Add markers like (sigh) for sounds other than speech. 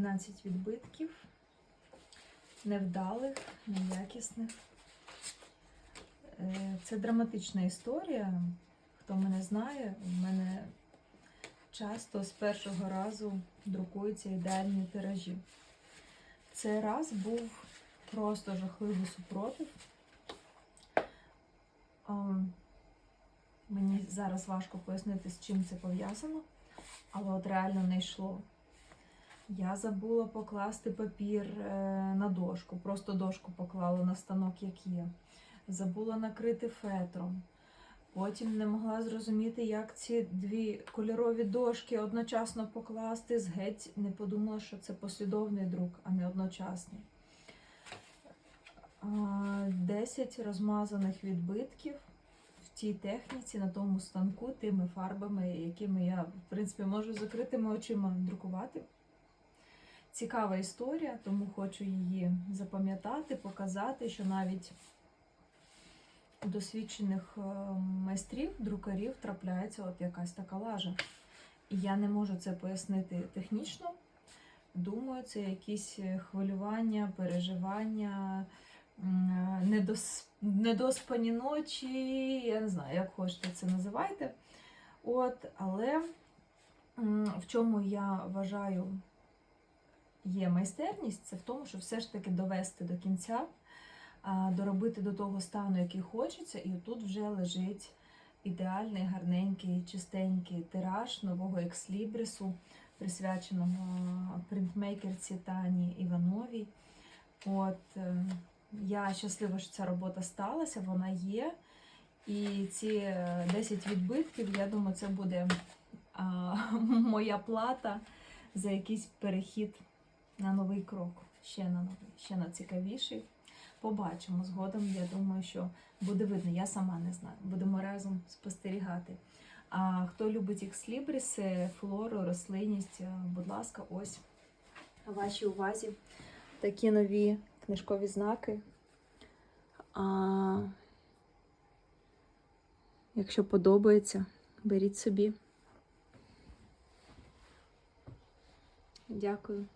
11 відбитків, невдалих, неякісних. Е, Це драматична історія. Хто мене знає, в мене часто з першого разу друкуються ідеальні тиражі. Цей раз був просто жахливий супротив. Мені зараз важко пояснити, з чим це пов'язано, але от реально не йшло. Я забула покласти папір е, на дошку, просто дошку поклала на станок, як є. Забула накрити фетром. Потім не могла зрозуміти, як ці дві кольорові дошки одночасно покласти. З геть не подумала, що це послідовний друк, а не одночасний. А, 10 розмазаних відбитків в тій техніці, на тому станку, тими фарбами, якими я, в принципі, можу закритими очима друкувати. Цікава історія, тому хочу її запам'ятати, показати, що навіть у досвідчених е, майстрів, друкарів трапляється от якась така лажа. І я не можу це пояснити технічно. Думаю, це якісь хвилювання, переживання, е, недос... недоспані ночі, я не знаю, як хочете це називайте. От, але в чому я вважаю є майстерність, це в тому, що все ж таки довести до кінця, доробити до того стану, який хочеться, і тут вже лежить ідеальний, гарненький, чистенький тираж нового екслібрису, присвяченого принтмейкерці Тані Івановій. От, е, я щаслива, що ця робота сталася, вона є. І ці е, 10 відбитків, я думаю, це буде а, (laughs) моя плата за якийсь перехід на новий крок. Ще на новий, ще на цікавіший. Побачимо згодом. Я думаю, що буде видно. Я сама не знаю. Будемо разом спостерігати. А хто любить екслібриси, флору, рослинність, е, будь ласка, ось вашій увазі такі нові книжкові знаки. А, якщо подобається, беріть собі. Дякую.